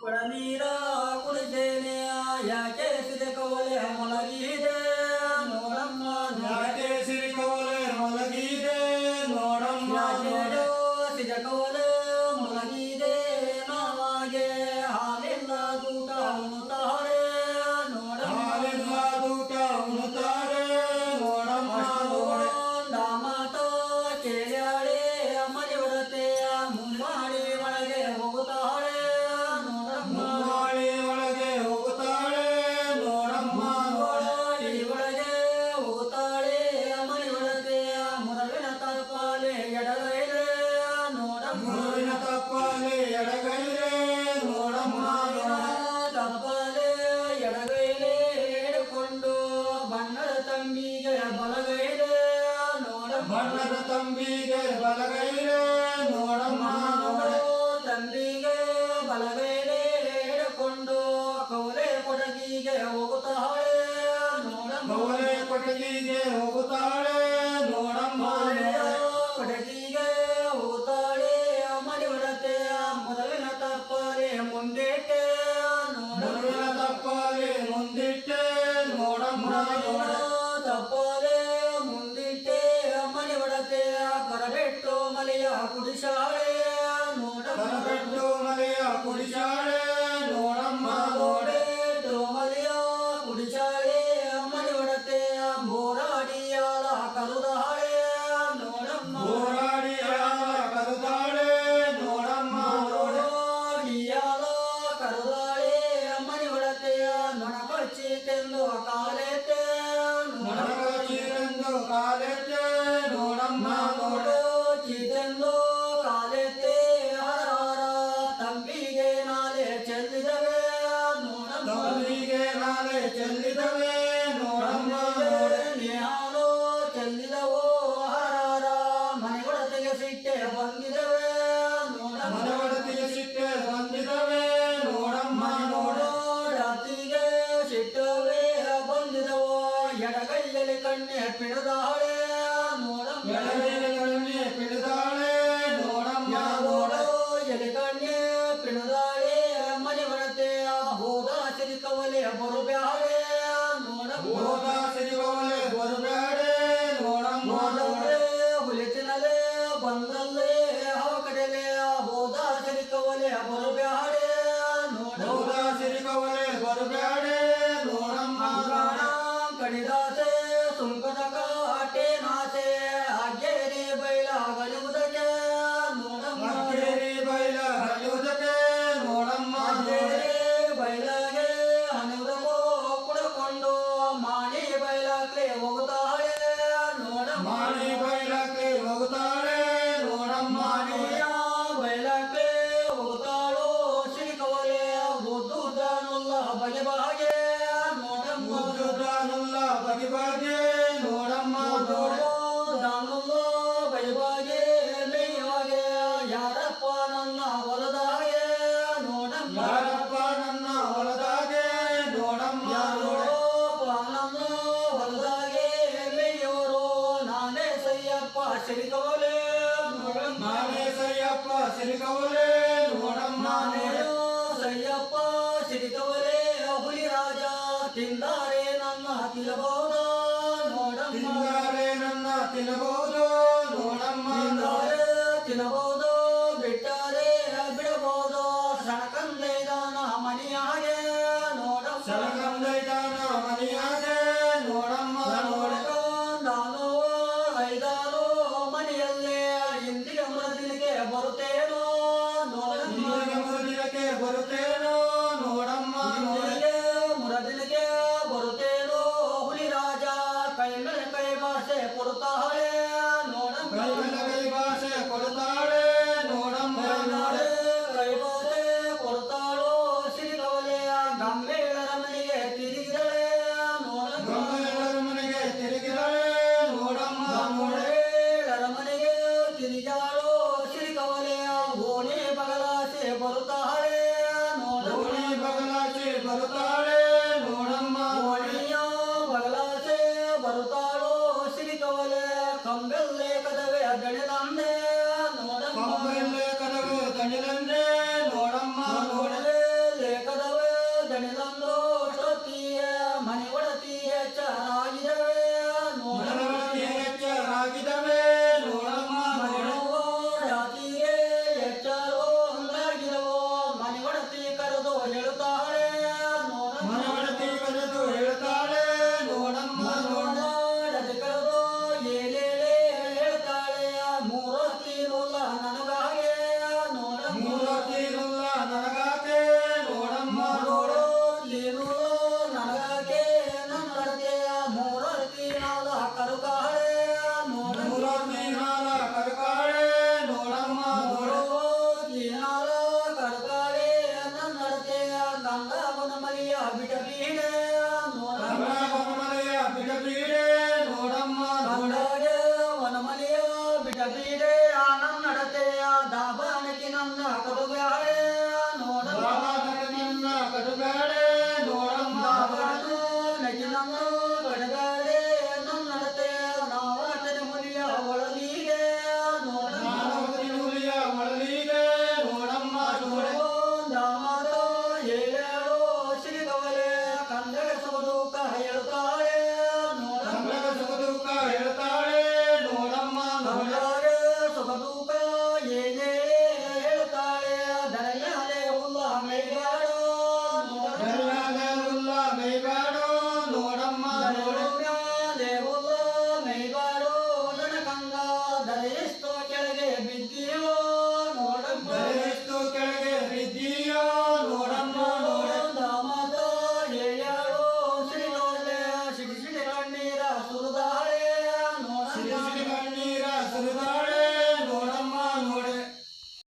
ಕೊಡ ನೀರ ಕುಡಿಸೇನೆ ಯಾಕೆ ಸಿದೆ ಕವಲೆ ಮೊಳಗಿದೆ ಬಣ್ಣದ ತಂಬಿಗೆ ಬಲಗೈರೆ ನೋಡಮ್ಮ ನೋಡೋ. ತಂಬಿಗೆ ಬಲಗೈಲೆ ಹಿಡ್ಕೊಂಡು ಕೌಲೆ ಕೊಡಗಿಗೆ ಹೋಗುತ್ತಾಳೆ ನೋಡಮ್ಮ. ಕೌಲೆ ಕೊಡಗಿಗೆ ಹೋಗುತ್ತಾಳೆ. ನೋಡಮ್ಮ. ಕುಡಿಸಾಳೆ ನೋಡಮ್ಮ ಕರಗಟ್ಟು ಮಲೆಯ ಕುಡಿಸಾಳೆ ನಾಳೆ ಚೆಲ್ಲಿದವೆ ನೋಡಮ್ಮ ನೋಡ ನೇಹಾಲು ಚೆಲ್ಲಿದವೋ ಹರಾರ. ಮನೆಗೊಳತೆಗೆ ಸಿಟ್ಟೆ ಬಂದಿದವೆ ನೋಡಮ್ಮ. ಮನವಡತಿಗೆ ಸಿಟ್ಟೆ ಬಂದಿದವೆ ನೋಡಮ್ಮ. ನೋಡೋ ರಾತ್ರಿಗೆ ಸಿಟ್ಟವೇ ಬಂದಿದವೋ. ಎಡಗೈಯಲ್ಲಿ ಕಣ್ಣೆ ಪಿಡದಾಳೆ ನೋಡಮ್ಮ. ಕಡಿದಾಸೆ ಸುಂಕದ ಕಾಟೆ ನಾಸೆ ಹಾಗೇರಿ ಬೈಲಾಗಲುವುದಕ್ಕೆ ನೋಡಮ್ಮ ಮಕ್ಕೇರಿ ಬೈಲ ಹರಿಯುವುದಕ್ಕೆ ನೋಡಮ್ಮ ನೋಡ ಹಾಗೇರಿ ಬೈಲಾಗೆ ಹನುರಮೋ ಕುಡಕೊಂಡು ಮಾಣಿ ಬೈಲಾಗ್ಲೆ ಹೋಗುತ್ತಾಳೆ ನೋಡಮ್ಮ ಮಾಣಿ ಬೈಲಕ್ಕೆ ಹೋಗುತ್ತಾಳೆ ನೋಡಮ್ಮ ನೋಡ ಮಾಣಿಯ ಬೈಲಾಗ್ಲೆ ಹೋಗುತ್ತಾಳೋ ಸಿರಿಕವಲೆ ಓದುದಾನುಲ್ಲ ಬಗೆ ಬಗೆ ನೋಡಮ್ಮ ಮುದ್ದುದಾನುಲ್ಲ ಬಗೆ ನೋಡಮ್ಮ ನೋಡ. ಬಗೆ ಮೇಯವಾಗೆ ಯಾರಪ್ಪ ನನ್ನ ಹೊಲದಾಗೆ? ನೋಡಮ್ಮ. ಯಾರಪ್ಪ ನನ್ನ ಹೊಲದಾಗೆ? ನೋಡಮ್ಮ. ನೋಡ ಪಾನಮ್ಮ ಹೊಲದಾಗೆ ಮೇಯೋರು ನಾನೇ ಸಯ್ಯಪ್ಪ ಸಿರಿಕವಲೆ ನೋಡಮ್ಮ. ನಾನೇ ಸಯ್ಯಪ್ಪ ಸಿರಿಕವಲೆ ತಿನ್ನಬಹುದು ನೋಡಮ್ಮ ನೋಡ ತಿಂದಾರೆ ತಿನ್ನಬಹುದು ಬಿಟ್ಟಾರೆ ಬಿಡಬಹುದು. ಸಣಕಂದೈದಾನ ಮನಿಯಾಗೆ ನೋಡಮ್ಮ ಸಲಕಂದೈತಾನ ಮನೆಯಾಗೆ ನೋಡಮ್ಮ ನೋಡ. ನಾನು ಐದಾರು ಮನೆಯಲ್ಲೇ ಇಂದಿನ ಮರದಿನಿಗೆ ಬರುತ್ತೇನೋ ನೋಡಮ್ಮ. ನಿಮಗೆ ಬರುತ್ತೇನೋ ನೋಡಮ್ಮ ನೋಡ. ಮುರದಿಲಿಗೆ ಬರುತ್ತೇನೋ ಹುಲಿ ರಾಜ ಕೈ ಮೇಲೆ ಕೈ ಭಾಷೆ ಕೊಡುತ್ತಾಳೆ